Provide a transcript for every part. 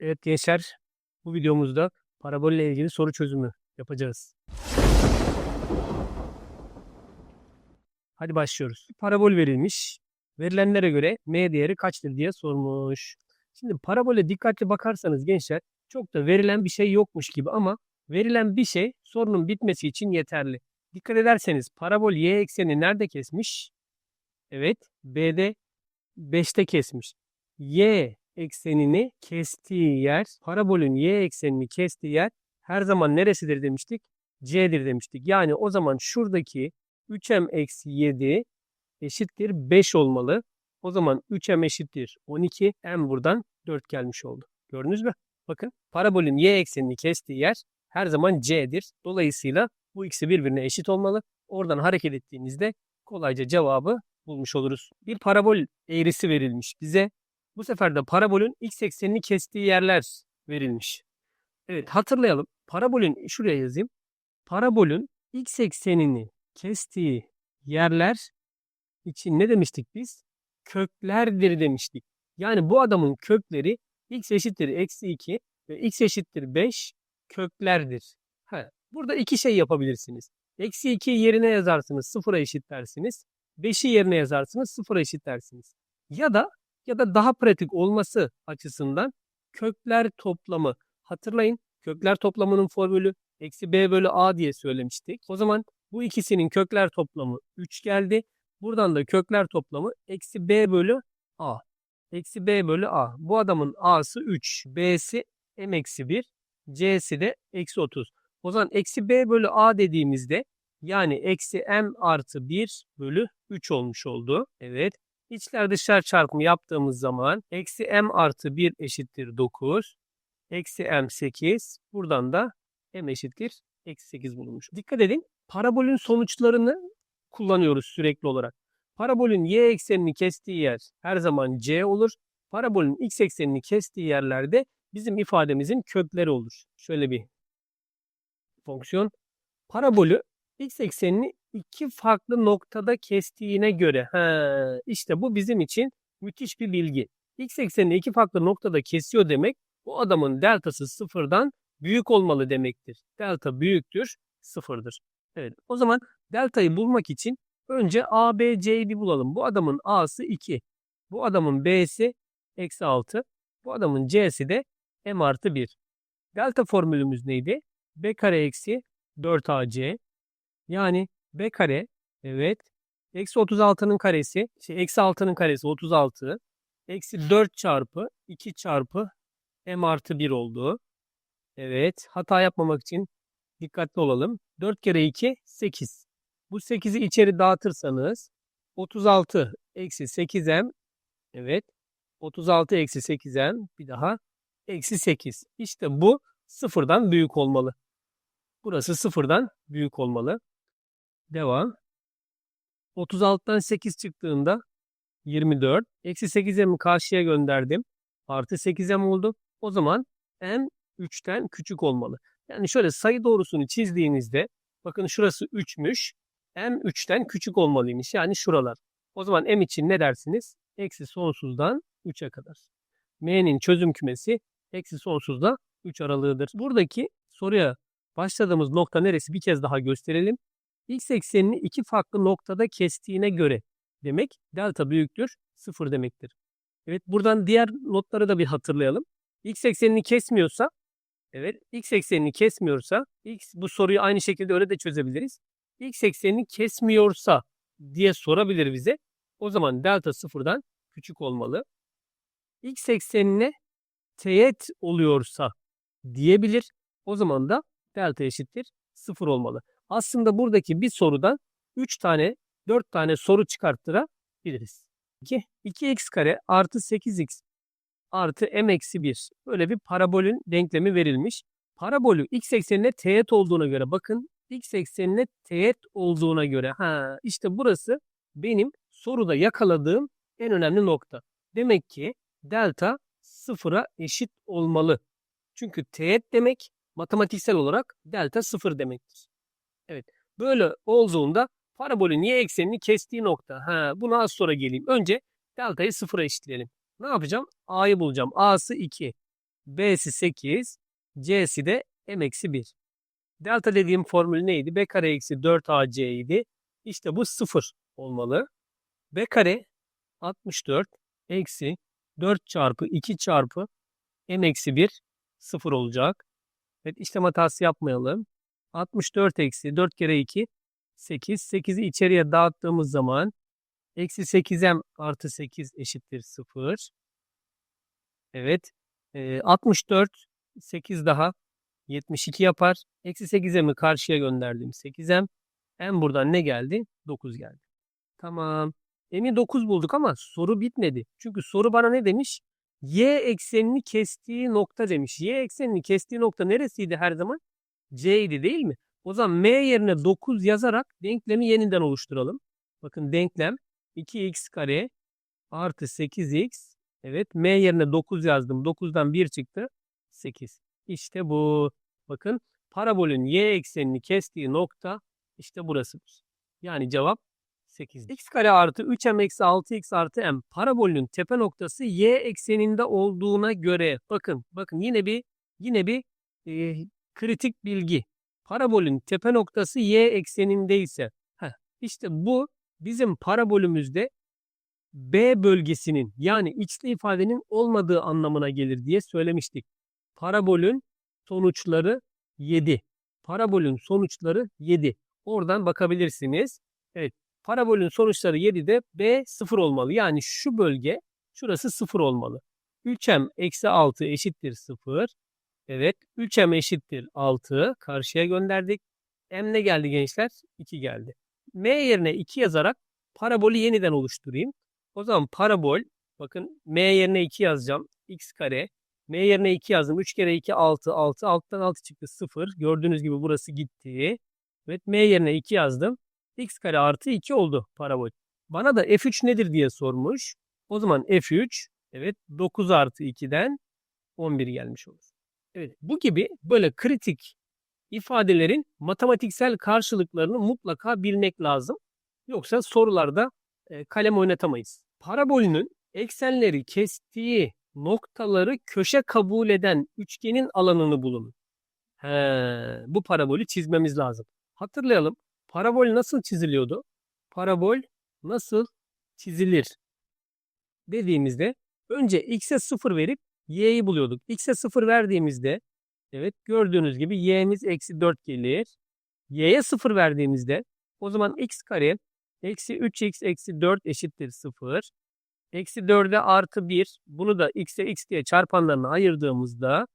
Evet gençler, bu videomuzda parabol ile ilgili soru çözümü yapacağız. Hadi başlıyoruz. Parabol verilmiş. Verilenlere göre m değeri kaçtır diye sormuş. Şimdi parabole dikkatli bakarsanız gençler çok da verilen bir şey yokmuş gibi ama verilen bir şey sorunun bitmesi için yeterli. Dikkat ederseniz parabol y ekseni nerede kesmiş? Evet, B'de 5'te kesmiş. Y eksenini kestiği yer, parabolün y eksenini kestiği yer her zaman neresidir demiştik? C'dir demiştik. Yani o zaman şuradaki 3m eksi 7 eşittir 5 olmalı. O zaman 3m eşittir 12. M buradan 4 gelmiş oldu. Gördünüz mü? Bakın parabolün y eksenini kestiği yer her zaman C'dir. Dolayısıyla bu ikisi birbirine eşit olmalı. Oradan hareket ettiğimizde kolayca cevabı bulmuş oluruz. Bir parabol eğrisi verilmiş bize. Bu sefer de parabolün x eksenini kestiği yerler verilmiş. Evet hatırlayalım. Parabolün şuraya yazayım. Parabolün x eksenini kestiği yerler için ne demiştik biz? Köklerdir demiştik. Yani bu adamın kökleri x eşittir eksi 2 ve x eşittir 5 köklerdir. Ha, burada iki şey yapabilirsiniz. Eksi 2'yi yerine yazarsınız sıfıra eşitlersiniz. 5'i yerine yazarsınız sıfıra eşitlersiniz. Ya da ya da daha pratik olması açısından kökler toplamı. Hatırlayın kökler toplamının formülü eksi b bölü a diye söylemiştik. O zaman bu ikisinin kökler toplamı 3 geldi. Buradan da kökler toplamı eksi b bölü a. Eksi b bölü a. Bu adamın a'sı 3, b'si m eksi 1, c'si de eksi 30. O zaman eksi b bölü a dediğimizde yani eksi m artı 1 bölü 3 olmuş oldu. Evet. İçler dışlar çarpımı yaptığımız zaman eksi m artı 1 eşittir 9. Eksi m 8. Buradan da m eşittir eksi 8 bulunmuş. Dikkat edin. Parabolün sonuçlarını kullanıyoruz sürekli olarak. Parabolün y eksenini kestiği yer her zaman c olur. Parabolün x eksenini kestiği yerlerde bizim ifademizin kökleri olur. Şöyle bir fonksiyon. Parabolü x eksenini iki farklı noktada kestiğine göre he, işte bu bizim için müthiş bir bilgi. X eksenini iki farklı noktada kesiyor demek bu adamın deltası sıfırdan büyük olmalı demektir. Delta büyüktür sıfırdır. Evet o zaman deltayı bulmak için önce A, B, C'yi bir bulalım. Bu adamın A'sı 2. Bu adamın B'si eksi 6. Bu adamın C'si de M artı 1. Delta formülümüz neydi? B kare eksi 4AC. Yani B kare evet. Eksi 36'nın karesi. Şey, eksi 6'nın karesi 36. Eksi 4 çarpı 2 çarpı M artı 1 oldu. Evet. Hata yapmamak için dikkatli olalım. 4 kere 2 8. Bu 8'i içeri dağıtırsanız 36 eksi 8M evet 36 eksi 8M bir daha eksi 8. İşte bu sıfırdan büyük olmalı. Burası sıfırdan büyük olmalı. Devam. 36'dan 8 çıktığında 24. Eksi 8M'i karşıya gönderdim. Artı 8M oldu. O zaman M 3'ten küçük olmalı. Yani şöyle sayı doğrusunu çizdiğinizde bakın şurası 3'müş. M 3'ten küçük olmalıymış. Yani şuralar. O zaman M için ne dersiniz? Eksi sonsuzdan 3'e kadar. M'nin çözüm kümesi eksi sonsuzda 3 aralığıdır. Buradaki soruya başladığımız nokta neresi bir kez daha gösterelim. X eksenini iki farklı noktada kestiğine göre demek delta büyüktür 0 demektir. Evet buradan diğer notları da bir hatırlayalım. X eksenini kesmiyorsa evet X eksenini kesmiyorsa X bu soruyu aynı şekilde öyle de çözebiliriz. X eksenini kesmiyorsa diye sorabilir bize. O zaman delta sıfırdan küçük olmalı. X eksenine teğet oluyorsa diyebilir. O zaman da delta eşittir 0 olmalı. Aslında buradaki bir sorudan 3 tane 4 tane soru çıkarttırabiliriz. 2, 2x kare artı 8x artı m eksi 1. Böyle bir parabolün denklemi verilmiş. Parabolü x eksenine teğet olduğuna göre bakın x eksenine teğet olduğuna göre ha işte burası benim soruda yakaladığım en önemli nokta. Demek ki delta sıfıra eşit olmalı. Çünkü teğet demek matematiksel olarak delta sıfır demektir. Evet. Böyle olduğunda parabolün y eksenini kestiği nokta. Ha, buna az sonra geleyim. Önce deltayı sıfıra eşitleyelim. Ne yapacağım? A'yı bulacağım. A'sı 2. B'si 8, C'si de M eksi 1. Delta dediğim formül neydi? B kare eksi 4AC idi. İşte bu 0 olmalı. B kare 64 eksi 4 çarpı 2 çarpı M eksi 1 0 olacak. Evet işlem hatası yapmayalım. 64 eksi 4 kere 2 8. 8'i içeriye dağıttığımız zaman eksi 8m artı 8 eşittir 0. Evet. Ee, 64 8 daha 72 yapar. Eksi 8m'i karşıya gönderdim 8m. M buradan ne geldi? 9 geldi. Tamam. M'i 9 bulduk ama soru bitmedi. Çünkü soru bana ne demiş? Y eksenini kestiği nokta demiş. Y eksenini kestiği nokta neresiydi her zaman? C idi değil mi? O zaman M yerine 9 yazarak denklemi yeniden oluşturalım. Bakın denklem 2x kare artı 8x. Evet M yerine 9 yazdım. 9'dan 1 çıktı. 8. İşte bu. Bakın parabolün y eksenini kestiği nokta işte burasıdır. Yani cevap 8. x kare artı 3m eksi 6x artı m parabolün tepe noktası y ekseninde olduğuna göre bakın bakın yine bir yine bir e, kritik bilgi. Parabolün tepe noktası y eksenindeyse heh, işte bu bizim parabolümüzde B bölgesinin yani içli ifadenin olmadığı anlamına gelir diye söylemiştik. Parabolün sonuçları 7. Parabolün sonuçları 7. Oradan bakabilirsiniz. Evet parabolün sonuçları 7'de B 0 olmalı. Yani şu bölge şurası 0 olmalı. 3m eksi 6 eşittir 0. Evet 3m eşittir 6. Karşıya gönderdik. M ne geldi gençler? 2 geldi. M yerine 2 yazarak parabolü yeniden oluşturayım. O zaman parabol bakın M yerine 2 yazacağım. x kare. M yerine 2 yazdım. 3 kere 2 6. 6. Alttan 6 çıktı 0. Gördüğünüz gibi burası gitti. Evet M yerine 2 yazdım. x kare artı 2 oldu parabol. Bana da f3 nedir diye sormuş. O zaman f3 evet 9 artı 2'den 11 gelmiş olur. Evet bu gibi böyle kritik ifadelerin matematiksel karşılıklarını mutlaka bilmek lazım. Yoksa sorularda e, kalem oynatamayız. Parabolünün eksenleri kestiği noktaları köşe kabul eden üçgenin alanını bulun. He, bu parabolü çizmemiz lazım. Hatırlayalım. Parabol nasıl çiziliyordu? Parabol nasıl çizilir? Dediğimizde önce x'e 0 verip y'yi buluyorduk. x'e 0 verdiğimizde evet gördüğünüz gibi y'miz eksi 4 gelir. y'ye 0 verdiğimizde o zaman x kare eksi 3x eksi 4 eşittir 0. Eksi 4'e artı 1. Bunu da x'e x diye çarpanlarına ayırdığımızda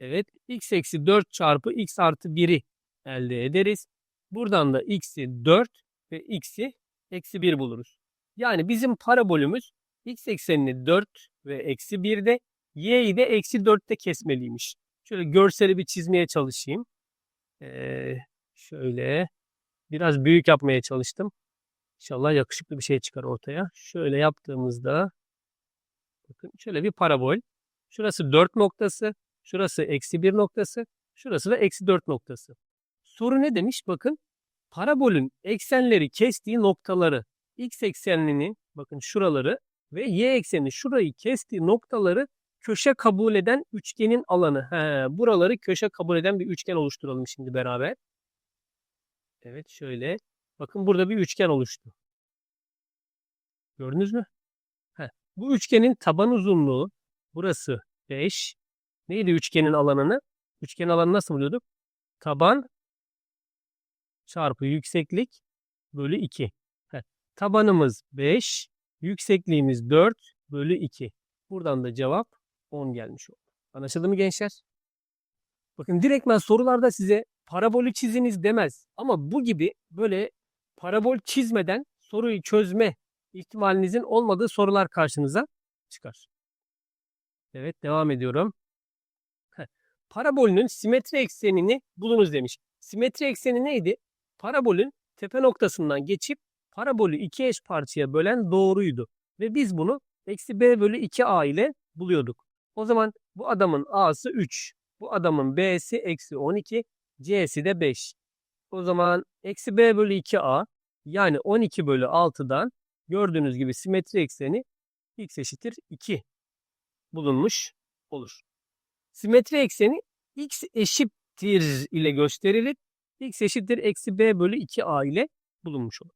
evet x eksi 4 çarpı x artı 1'i elde ederiz. Buradan da x'i 4 ve x'i eksi 1 buluruz. Yani bizim parabolümüz x eksenini 4 ve eksi 1'de y'yi de eksi 4'te kesmeliymiş. Şöyle görseli bir çizmeye çalışayım. Ee, şöyle biraz büyük yapmaya çalıştım. İnşallah yakışıklı bir şey çıkar ortaya. Şöyle yaptığımızda bakın şöyle bir parabol. Şurası 4 noktası. Şurası eksi 1 noktası. Şurası da eksi 4 noktası. Soru ne demiş? Bakın parabolün eksenleri kestiği noktaları x eksenini bakın şuraları ve y eksenini şurayı kestiği noktaları köşe kabul eden üçgenin alanı. He, buraları köşe kabul eden bir üçgen oluşturalım şimdi beraber. Evet şöyle. Bakın burada bir üçgen oluştu. Gördünüz mü? Heh. Bu üçgenin taban uzunluğu burası 5. Neydi üçgenin alanını? Üçgenin alanı nasıl buluyorduk? Taban çarpı yükseklik bölü 2. Heh. Tabanımız 5. Yüksekliğimiz 4 bölü 2. Buradan da cevap 10 gelmiş oldu. Anlaşıldı mı gençler? Bakın direktmen sorularda size parabolü çiziniz demez. Ama bu gibi böyle parabol çizmeden soruyu çözme ihtimalinizin olmadığı sorular karşınıza çıkar. Evet devam ediyorum. Heh. Parabolünün simetri eksenini bulunuz demiş. Simetri ekseni neydi? Parabolün tepe noktasından geçip parabolü iki eş parçaya bölen doğruydu. Ve biz bunu eksi b bölü 2a ile buluyorduk. O zaman bu adamın a'sı 3. Bu adamın b'si eksi 12. c'si de 5. O zaman eksi b bölü 2a yani 12 bölü 6'dan gördüğünüz gibi simetri ekseni x eşittir 2 bulunmuş olur. Simetri ekseni x eşittir ile gösterilir. x eşittir eksi b bölü 2a ile bulunmuş olur.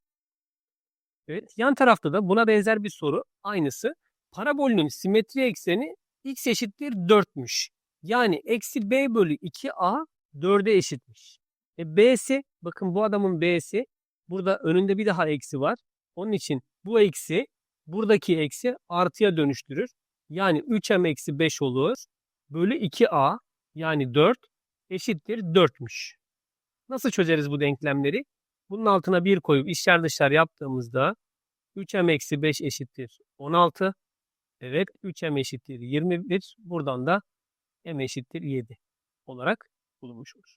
Evet. Yan tarafta da buna benzer bir soru. Aynısı. Parabolün simetri ekseni x eşittir 4'müş. Yani eksi b bölü 2a 4'e eşitmiş. E b'si bakın bu adamın b'si burada önünde bir daha eksi var. Onun için bu eksi buradaki eksi artıya dönüştürür. Yani 3m eksi 5 olur. Bölü 2a yani 4 eşittir 4'müş. Nasıl çözeriz bu denklemleri? Bunun altına 1 koyup içler dışlar yaptığımızda 3m eksi 5 eşittir 16. Evet 3m eşittir 21. Buradan da m eşittir 7 olarak bulunmuş olur.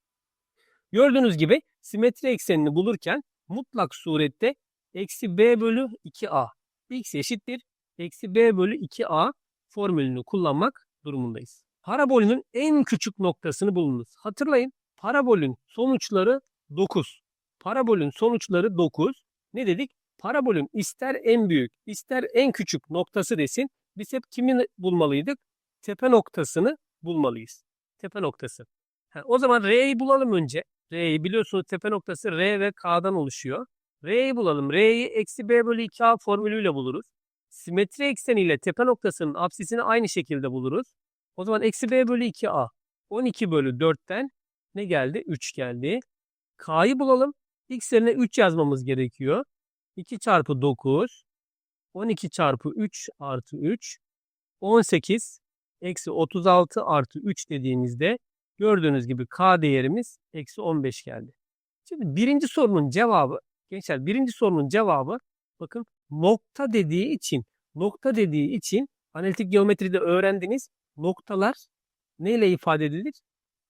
Gördüğünüz gibi simetri eksenini bulurken mutlak surette eksi b bölü 2a x eşittir eksi b bölü 2a formülünü kullanmak durumundayız. Parabolün en küçük noktasını bulunuz. Hatırlayın parabolün sonuçları 9. Parabolün sonuçları 9. Ne dedik? Parabolün ister en büyük ister en küçük noktası desin. Biz hep kimi bulmalıydık? Tepe noktasını bulmalıyız. Tepe noktası. Ha, o zaman R'yi bulalım önce. R'yi biliyorsunuz tepe noktası R ve K'dan oluşuyor. R'yi bulalım. R'yi eksi B bölü 2A formülüyle buluruz. Simetri ekseniyle tepe noktasının apsisini aynı şekilde buluruz. O zaman eksi B bölü 2A. 12 bölü 4'ten ne geldi? 3 geldi. K'yı bulalım. X yerine 3 yazmamız gerekiyor. 2 çarpı 9. 12 çarpı 3 artı 3. 18 eksi 36 artı 3 dediğimizde gördüğünüz gibi K değerimiz eksi 15 geldi. Şimdi birinci sorunun cevabı gençler birinci sorunun cevabı bakın nokta dediği için nokta dediği için analitik geometride öğrendiniz noktalar neyle ifade edilir?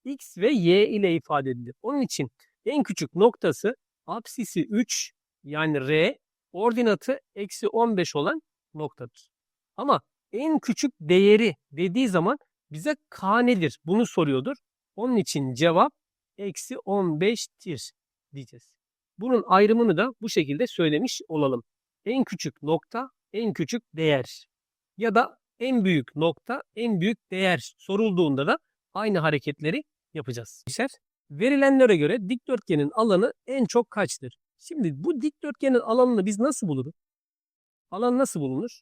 X ve Y ile ifade edilir. Onun için en küçük noktası apsisi 3 yani R ordinatı eksi 15 olan noktadır. Ama en küçük değeri dediği zaman bize K nedir? Bunu soruyordur. Onun için cevap eksi 15'tir diyeceğiz. Bunun ayrımını da bu şekilde söylemiş olalım. En küçük nokta, en küçük değer. Ya da en büyük nokta, en büyük değer sorulduğunda da aynı hareketleri yapacağız. Verilenlere göre dikdörtgenin alanı en çok kaçtır? Şimdi bu dikdörtgenin alanını biz nasıl buluruz? Alan nasıl bulunur?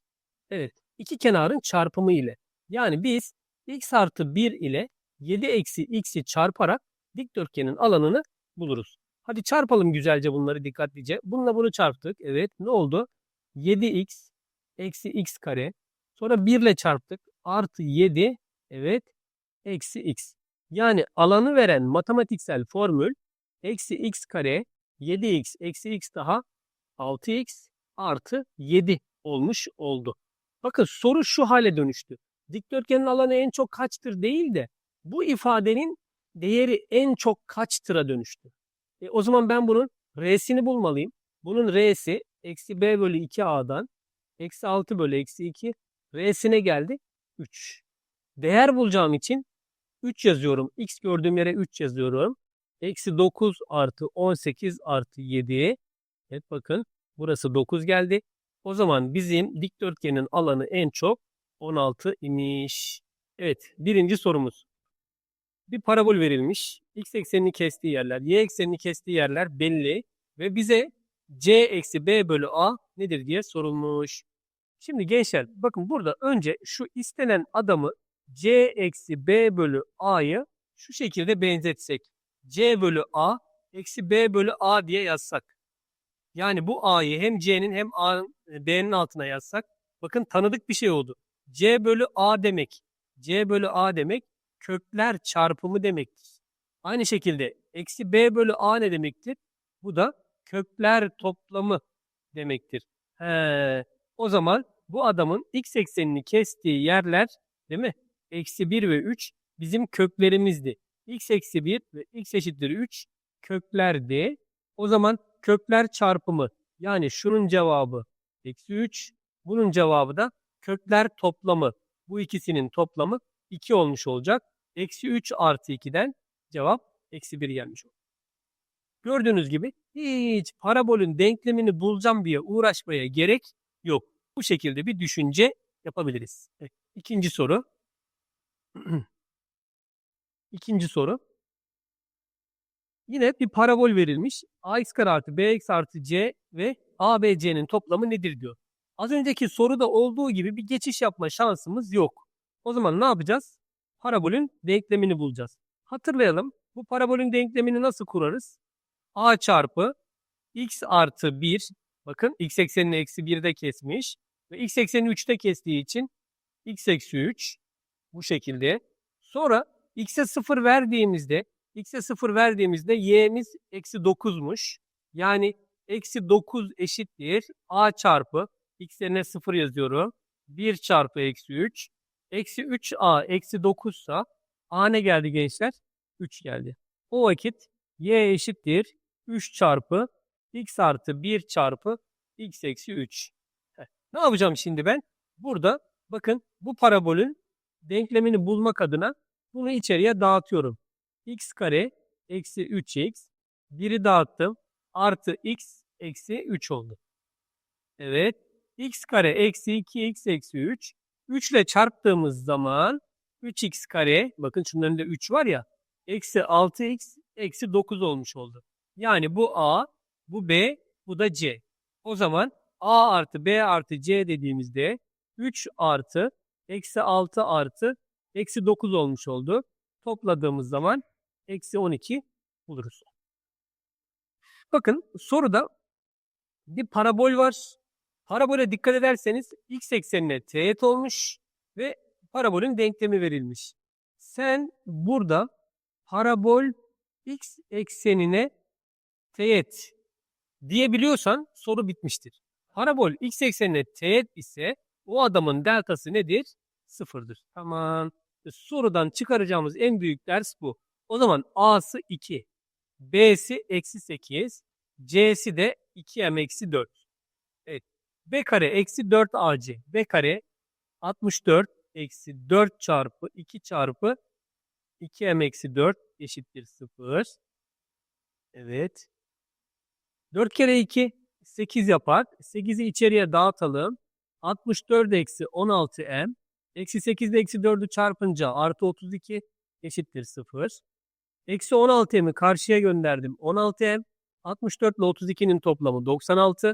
Evet, iki kenarın çarpımı ile. Yani biz x artı 1 ile 7 eksi x'i çarparak dikdörtgenin alanını buluruz. Hadi çarpalım güzelce bunları dikkatlice. Bununla bunu çarptık. Evet ne oldu? 7x eksi x kare. Sonra 1 ile çarptık. Artı 7 evet eksi x. Yani alanı veren matematiksel formül eksi x kare 7x eksi x daha 6x artı 7 olmuş oldu. Bakın soru şu hale dönüştü. Dikdörtgenin alanı en çok kaçtır değil de bu ifadenin değeri en çok kaçtıra dönüştü. E, o zaman ben bunun R'sini bulmalıyım. Bunun R'si eksi B bölü 2A'dan eksi 6 bölü eksi 2 R'sine geldi 3. Değer bulacağım için 3 yazıyorum. X gördüğüm yere 3 yazıyorum. Eksi 9 artı 18 artı 7. Evet bakın burası 9 geldi. O zaman bizim dikdörtgenin alanı en çok 16 imiş. Evet birinci sorumuz. Bir parabol verilmiş. X eksenini kestiği yerler, Y eksenini kestiği yerler belli. Ve bize C eksi B bölü A nedir diye sorulmuş. Şimdi gençler bakın burada önce şu istenen adamı C eksi B bölü A'yı şu şekilde benzetsek. C bölü A eksi B bölü A diye yazsak. Yani bu A'yı hem C'nin hem A'nın B'nin altına yazsak. Bakın tanıdık bir şey oldu. C bölü A demek. C bölü A demek kökler çarpımı demektir. Aynı şekilde eksi B bölü A ne demektir? Bu da kökler toplamı demektir. He, o zaman bu adamın x eksenini kestiği yerler değil mi? Eksi 1 ve 3 bizim köklerimizdi. X eksi 1 ve x eşittir 3 köklerdi. O zaman kökler çarpımı yani şunun cevabı eksi 3. Bunun cevabı da kökler toplamı. Bu ikisinin toplamı 2 olmuş olacak. Eksi 3 artı 2'den cevap eksi 1 gelmiş oldu. Gördüğünüz gibi hiç parabolün denklemini bulacağım diye uğraşmaya gerek yok. Bu şekilde bir düşünce yapabiliriz. Evet, ikinci soru. İkinci soru. Yine bir parabol verilmiş. ax artı bx artı c ve abc'nin toplamı nedir diyor. Az önceki soruda olduğu gibi bir geçiş yapma şansımız yok. O zaman ne yapacağız? Parabolün denklemini bulacağız. Hatırlayalım. Bu parabolün denklemini nasıl kurarız? a çarpı x artı 1. Bakın x eksenini eksi 1'de kesmiş. Ve x eksenini 3'te kestiği için x eksi 3 bu şekilde. Sonra x'e 0 verdiğimizde x'e 0 verdiğimizde y'miz eksi 9'muş. Yani eksi 9 eşittir a çarpı x yerine 0 yazıyorum. 1 çarpı eksi 3. Eksi 3a eksi 9 ise a ne geldi gençler? 3 geldi. O vakit y eşittir 3 çarpı x artı 1 çarpı x eksi 3. Heh. Ne yapacağım şimdi ben? Burada bakın bu parabolün denklemini bulmak adına bunu içeriye dağıtıyorum. x kare eksi 3x. Biri dağıttım. Artı x eksi 3 oldu. Evet. x kare eksi 2x eksi 3. 3 ile çarptığımız zaman 3x kare bakın şunların da 3 var ya eksi 6x eksi 9 olmuş oldu. Yani bu a, bu b, bu da c. O zaman a artı b artı c dediğimizde 3 artı eksi 6 artı eksi 9 olmuş oldu. Topladığımız zaman eksi 12 buluruz. Bakın soruda bir parabol var. Parabole dikkat ederseniz x eksenine teğet olmuş ve parabolün denklemi verilmiş. Sen burada parabol x eksenine teğet diyebiliyorsan soru bitmiştir. Parabol x eksenine teğet ise o adamın deltası nedir? Sıfırdır. Tamam. E, Sorudan çıkaracağımız en büyük ders bu. O zaman a'sı 2, b'si eksi 8, c'si de 2m eksi 4. Evet. b kare eksi 4ac. b kare 64 eksi 4 çarpı 2 çarpı 2m eksi 4 eşittir 0. Evet. 4 kere 2 8 yapar. 8'i içeriye dağıtalım. 64 eksi 16m. Eksi 8 ile eksi 4'ü çarpınca artı 32 eşittir 0. Eksi 16m'i karşıya gönderdim. 16m. 64 ile 32'nin toplamı 96.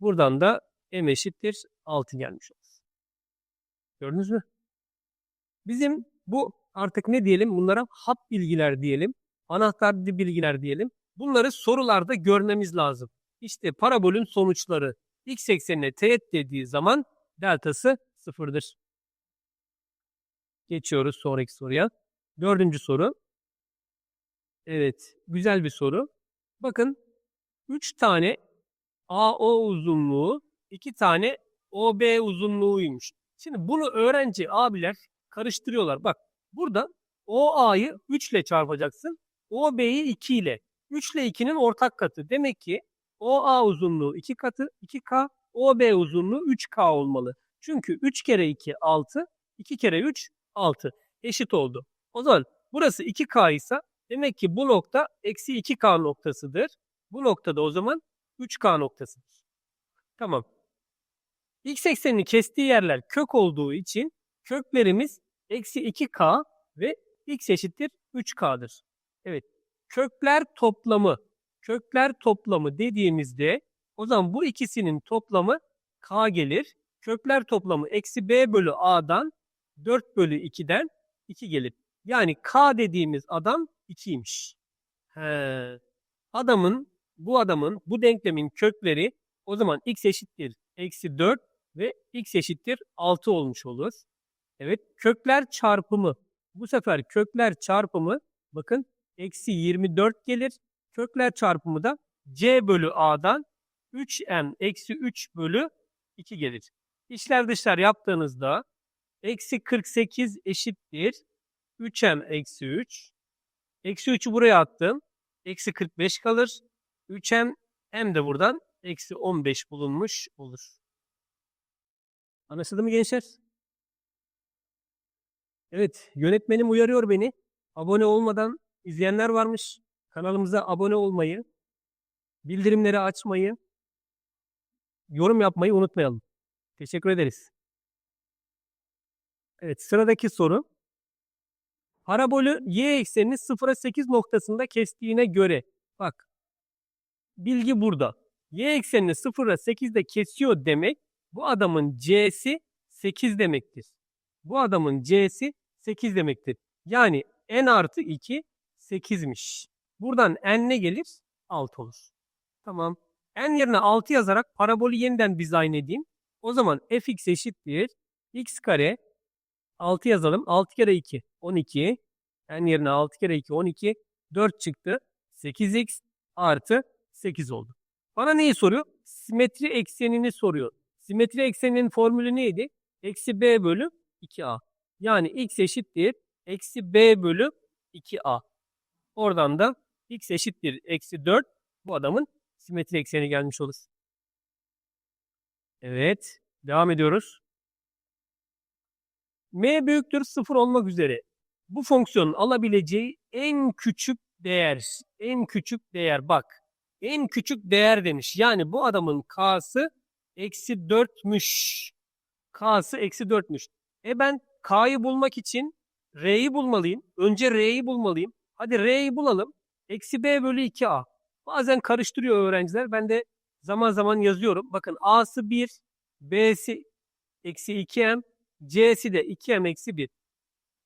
Buradan da m eşittir 6 gelmiş olur. Gördünüz mü? Bizim bu artık ne diyelim? Bunlara hap bilgiler diyelim. Anahtar bilgiler diyelim. Bunları sorularda görmemiz lazım. İşte parabolün sonuçları x eksenine teğet dediği zaman deltası sıfırdır. Geçiyoruz sonraki soruya. Dördüncü soru. Evet, güzel bir soru. Bakın 3 tane AO uzunluğu, 2 tane OB uzunluğuymuş. Şimdi bunu öğrenci abiler karıştırıyorlar. Bak burada OA'yı 3 ile çarpacaksın. OB'yi 2 ile. 3 ile 2'nin ortak katı. Demek ki OA uzunluğu 2 katı 2K, OB uzunluğu 3K olmalı. Çünkü 3 kere 2 6, 2 kere 3 6 eşit oldu. O zaman burası 2K ise demek ki bu nokta eksi 2K noktasıdır. Bu noktada o zaman 3K noktasıdır. Tamam. X eksenini kestiği yerler kök olduğu için köklerimiz eksi 2K ve X eşittir 3K'dır. Evet. Kökler toplamı. Kökler toplamı dediğimizde o zaman bu ikisinin toplamı K gelir. Kökler toplamı eksi B bölü A'dan 4 bölü 2'den 2 gelir. Yani K dediğimiz adam 2'ymiş. He. Adamın, bu adamın, bu denklemin kökleri o zaman x eşittir eksi 4 ve x eşittir 6 olmuş olur. Evet kökler çarpımı. Bu sefer kökler çarpımı bakın eksi 24 gelir. Kökler çarpımı da c bölü a'dan 3m eksi 3 bölü 2 gelir. İşler dışlar yaptığınızda eksi 48 eşittir 3m eksi 3. Eksi 3'ü buraya attım. Eksi 45 kalır. 3m m de buradan eksi 15 bulunmuş olur. Anlaşıldı mı gençler? Evet, yönetmenim uyarıyor beni. Abone olmadan izleyenler varmış. Kanalımıza abone olmayı, bildirimleri açmayı, yorum yapmayı unutmayalım. Teşekkür ederiz. Evet, sıradaki soru. parabolü y eksenini 0'a 8 noktasında kestiğine göre bak bilgi burada. Y eksenini 0'a 8'de kesiyor demek bu adamın c'si 8 demektir. Bu adamın c'si 8 demektir. Yani n artı 2 8'miş. Buradan n ne gelir? 6 olur. Tamam. n yerine 6 yazarak parabolü yeniden dizayn edeyim. O zaman fx eşittir. x kare 6 yazalım. 6 kere 2 12. n yerine 6 kere 2 12. 4 çıktı. 8x artı 8 oldu. Bana neyi soruyor? Simetri eksenini soruyor. Simetri ekseninin formülü neydi? Eksi b bölü 2a. Yani x eşittir. Eksi b bölü 2a. Oradan da x eşittir. Eksi 4. Bu adamın simetri ekseni gelmiş olur. Evet. Devam ediyoruz. M büyüktür 0 olmak üzere. Bu fonksiyonun alabileceği en küçük değer. En küçük değer bak. En küçük değer demiş. Yani bu adamın k'sı eksi 4'müş. K'sı eksi 4'müş. E ben k'yı bulmak için r'yi bulmalıyım. Önce r'yi bulmalıyım. Hadi r'yi bulalım. Eksi b bölü 2a. Bazen karıştırıyor öğrenciler. Ben de zaman zaman yazıyorum. Bakın a'sı 1, b'si eksi 2m, c'si de 2m eksi 1.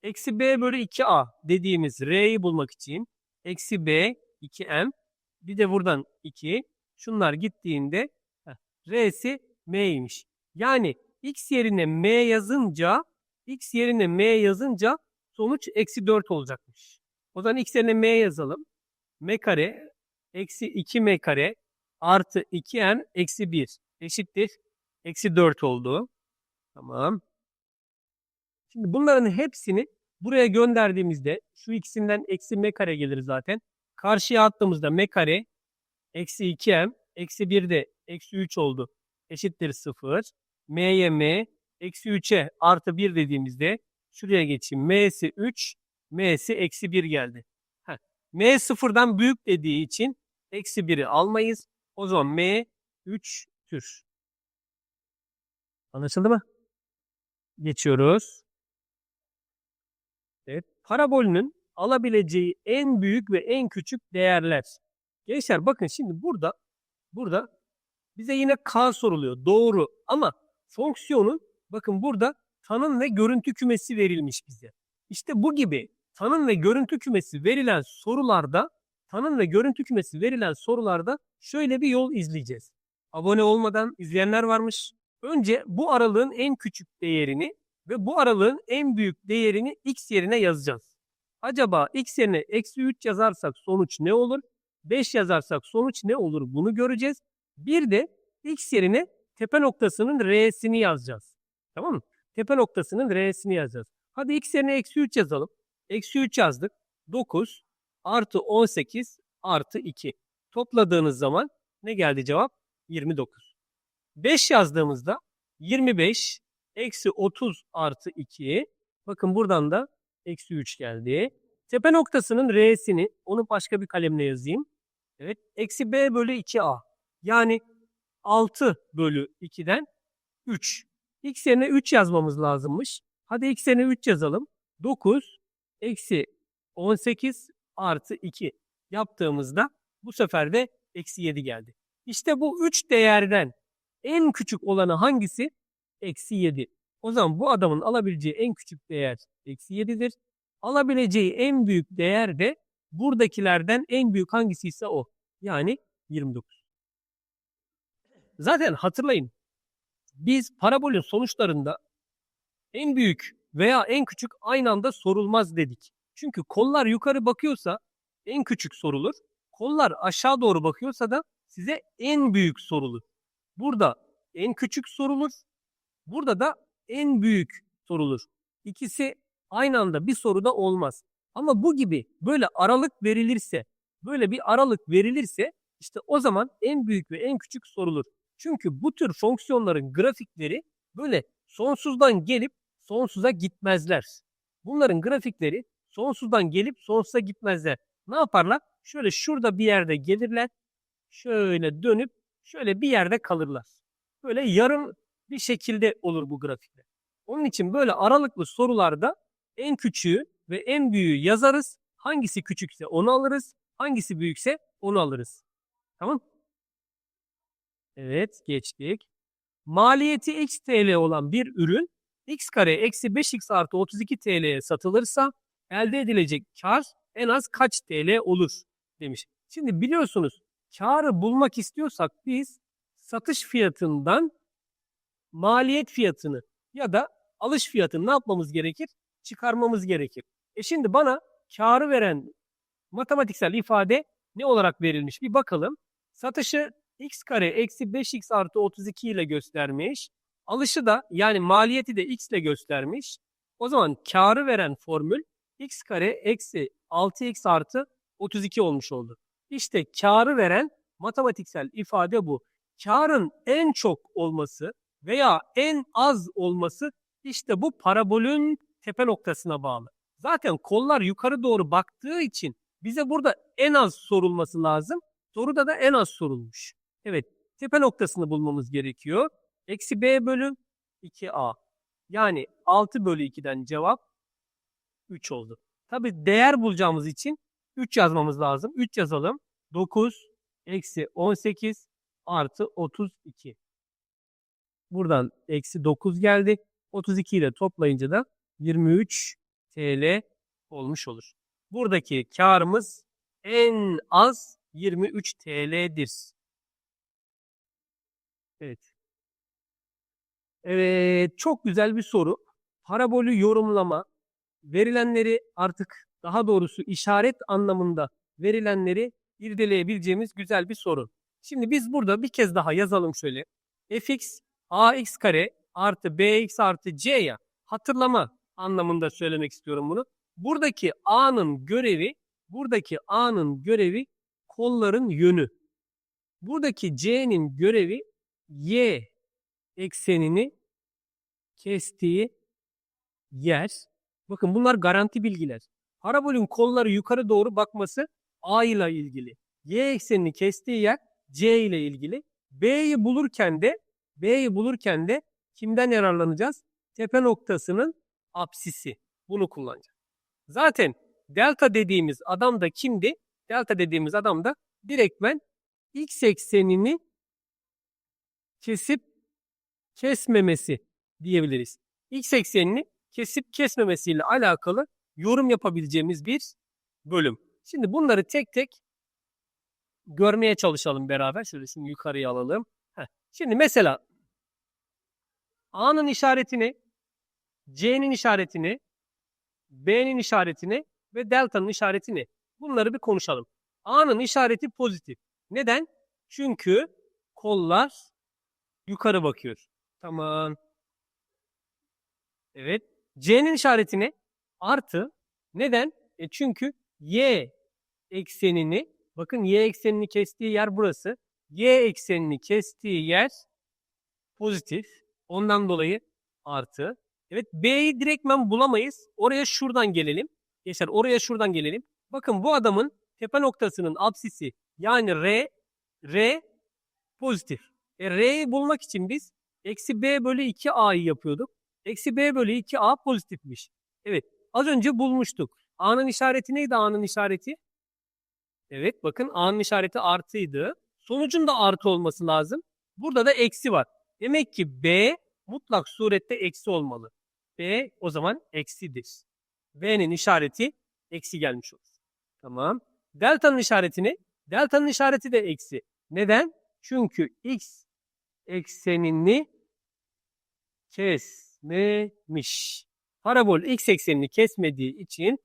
Eksi b bölü 2a dediğimiz r'yi bulmak için eksi b 2m bir de buradan 2. Şunlar gittiğinde heh, r'si m'ymiş. Yani x yerine m yazınca x yerine m yazınca sonuç eksi 4 olacakmış. O zaman x yerine m yazalım. m kare eksi 2 m kare artı 2n eksi 1 eşittir. Eksi 4 oldu. Tamam. Şimdi bunların hepsini buraya gönderdiğimizde şu ikisinden eksi m kare gelir zaten. Karşıya attığımızda m kare eksi 2m eksi 1 de eksi 3 oldu. Eşittir 0. m'ye m eksi 3'e artı 1 dediğimizde şuraya geçeyim. m'si 3 m'si eksi 1 geldi. Heh. m sıfırdan büyük dediği için eksi 1'i almayız. O zaman m 3'tür. Anlaşıldı mı? Geçiyoruz. Parabolünün alabileceği en büyük ve en küçük değerler. Gençler bakın şimdi burada burada bize yine k soruluyor. Doğru ama fonksiyonun bakın burada tanım ve görüntü kümesi verilmiş bize. İşte bu gibi tanım ve görüntü kümesi verilen sorularda tanım ve görüntü kümesi verilen sorularda şöyle bir yol izleyeceğiz. Abone olmadan izleyenler varmış. Önce bu aralığın en küçük değerini ve bu aralığın en büyük değerini x yerine yazacağız. Acaba x yerine eksi 3 yazarsak sonuç ne olur? 5 yazarsak sonuç ne olur bunu göreceğiz. Bir de x yerine tepe noktasının r'sini yazacağız. Tamam mı? Tepe noktasının r'sini yazacağız. Hadi x yerine eksi 3 yazalım. Eksi 3 yazdık. 9 artı 18 artı 2. Topladığınız zaman ne geldi cevap? 29. 5 yazdığımızda 25 eksi 30 artı 2. Bakın buradan da eksi 3 geldi. Tepe noktasının R'sini onu başka bir kalemle yazayım. Evet. Eksi B bölü 2A. Yani 6 bölü 2'den 3. X yerine 3 yazmamız lazımmış. Hadi X yerine 3 yazalım. 9 eksi 18 artı 2 yaptığımızda bu sefer de eksi 7 geldi. İşte bu 3 değerden en küçük olanı hangisi? Eksi 7. O zaman bu adamın alabileceği en küçük değer eksi 7'dir. Alabileceği en büyük değer de buradakilerden en büyük hangisi ise o. Yani 29. Zaten hatırlayın. Biz parabolün sonuçlarında en büyük veya en küçük aynı anda sorulmaz dedik. Çünkü kollar yukarı bakıyorsa en küçük sorulur. Kollar aşağı doğru bakıyorsa da size en büyük sorulur. Burada en küçük sorulur. Burada da en büyük sorulur. İkisi aynı anda bir soruda olmaz. Ama bu gibi böyle aralık verilirse, böyle bir aralık verilirse işte o zaman en büyük ve en küçük sorulur. Çünkü bu tür fonksiyonların grafikleri böyle sonsuzdan gelip sonsuza gitmezler. Bunların grafikleri sonsuzdan gelip sonsuza gitmezler. Ne yaparlar? Şöyle şurada bir yerde gelirler. Şöyle dönüp şöyle bir yerde kalırlar. Böyle yarım bir şekilde olur bu grafikler. Onun için böyle aralıklı sorularda en küçüğü ve en büyüğü yazarız. Hangisi küçükse onu alırız. Hangisi büyükse onu alırız. Tamam? Evet geçtik. Maliyeti x TL olan bir ürün x kare eksi 5x artı 32 TL'ye satılırsa elde edilecek kar en az kaç TL olur demiş. Şimdi biliyorsunuz karı bulmak istiyorsak biz satış fiyatından maliyet fiyatını ya da alış fiyatını ne yapmamız gerekir? Çıkarmamız gerekir. E şimdi bana karı veren matematiksel ifade ne olarak verilmiş? Bir bakalım. Satışı x kare eksi 5x artı 32 ile göstermiş. Alışı da yani maliyeti de x ile göstermiş. O zaman karı veren formül x kare eksi 6x artı 32 olmuş oldu. İşte karı veren matematiksel ifade bu. Karın en çok olması veya en az olması işte bu parabolün tepe noktasına bağlı. Zaten kollar yukarı doğru baktığı için bize burada en az sorulması lazım. Soruda da en az sorulmuş. Evet tepe noktasını bulmamız gerekiyor. Eksi b bölü 2a. Yani 6 bölü 2'den cevap 3 oldu. Tabi değer bulacağımız için 3 yazmamız lazım. 3 yazalım. 9 eksi 18 artı 32. Buradan eksi 9 geldi. 32 ile toplayınca da 23 TL olmuş olur. Buradaki karımız en az 23 TL'dir. Evet. Evet, çok güzel bir soru. Parabolü yorumlama, verilenleri artık daha doğrusu işaret anlamında verilenleri irdeleyebileceğimiz güzel bir soru. Şimdi biz burada bir kez daha yazalım şöyle. fx ax kare artı bx artı c ya hatırlama anlamında söylemek istiyorum bunu. Buradaki a'nın görevi buradaki a'nın görevi kolların yönü. Buradaki c'nin görevi y eksenini kestiği yer. Bakın bunlar garanti bilgiler. Parabolün kolları yukarı doğru bakması A ile ilgili. Y eksenini kestiği yer C ile ilgili. B'yi bulurken de B'yi bulurken de kimden yararlanacağız? Tepe noktasının apsisi. Bunu kullanacağız. Zaten delta dediğimiz adam da kimdi? Delta dediğimiz adam da direktmen x eksenini kesip kesmemesi diyebiliriz. X eksenini kesip kesmemesiyle alakalı yorum yapabileceğimiz bir bölüm. Şimdi bunları tek tek görmeye çalışalım beraber. Şöyle şimdi yukarıya alalım. Heh. Şimdi mesela A'nın işaretini, C'nin işaretini, B'nin işaretini ve delta'nın işaretini bunları bir konuşalım. A'nın işareti pozitif. Neden? Çünkü kollar yukarı bakıyor. Tamam. Evet. C'nin işaretini artı. Neden? E çünkü y eksenini bakın y eksenini kestiği yer burası. Y eksenini kestiği yer pozitif. Ondan dolayı artı. Evet B'yi direktmen bulamayız. Oraya şuradan gelelim. Geçer oraya şuradan gelelim. Bakın bu adamın tepe noktasının apsisi yani R, R pozitif. E, R'yi bulmak için biz eksi B bölü 2A'yı yapıyorduk. Eksi B bölü 2A pozitifmiş. Evet az önce bulmuştuk. A'nın işareti neydi A'nın işareti? Evet bakın A'nın işareti artıydı. Sonucun da artı olması lazım. Burada da eksi var. Demek ki B mutlak surette eksi olmalı. B o zaman eksidir. B'nin işareti eksi gelmiş olur. Tamam. Delta'nın işaretini? Delta'nın işareti de eksi. Neden? Çünkü x eksenini kesmemiş. Parabol x eksenini kesmediği için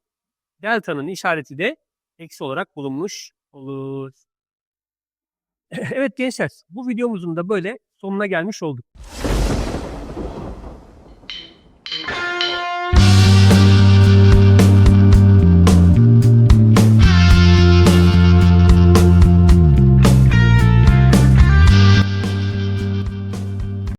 delta'nın işareti de eksi olarak bulunmuş olur. evet gençler bu videomuzun da böyle sonuna gelmiş olduk.